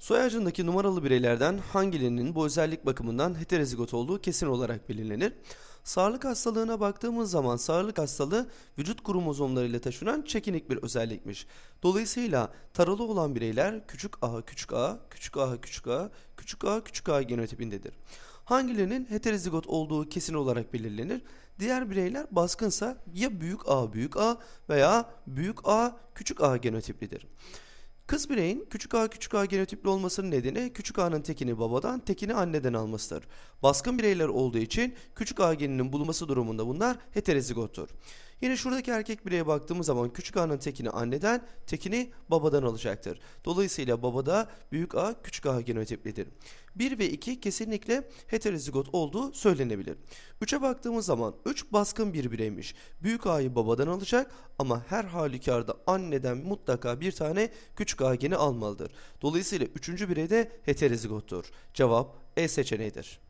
Soy ağacındaki numaralı bireylerden hangilerinin bu özellik bakımından heterozigot olduğu kesin olarak belirlenir. Sağlık hastalığına baktığımız zaman sağlık hastalığı vücut kromozomlarıyla taşınan çekinik bir özellikmiş. Dolayısıyla taralı olan bireyler küçük a küçük a, küçük a küçük a, küçük a küçük a genotipindedir. Hangilerinin heterozigot olduğu kesin olarak belirlenir. Diğer bireyler baskınsa ya büyük A büyük A veya büyük A küçük A genotiplidir. Kız bireyin küçük a küçük a genotipli olmasının nedeni küçük a'nın tekini babadan tekini anneden almasıdır. Baskın bireyler olduğu için küçük a geninin bulunması durumunda bunlar heterozigottur. Yine şuradaki erkek bireye baktığımız zaman küçük a'nın tekini anneden tekini babadan alacaktır. Dolayısıyla babada büyük a küçük a genotiplidir. 1 ve 2 kesinlikle heterozigot olduğu söylenebilir. 3'e baktığımız zaman 3 baskın bir bireymiş. Büyük a'yı babadan alacak ama her halükarda anneden mutlaka bir tane küçük a geni almalıdır. Dolayısıyla 3. birey de heterozigottur. Cevap E seçeneğidir.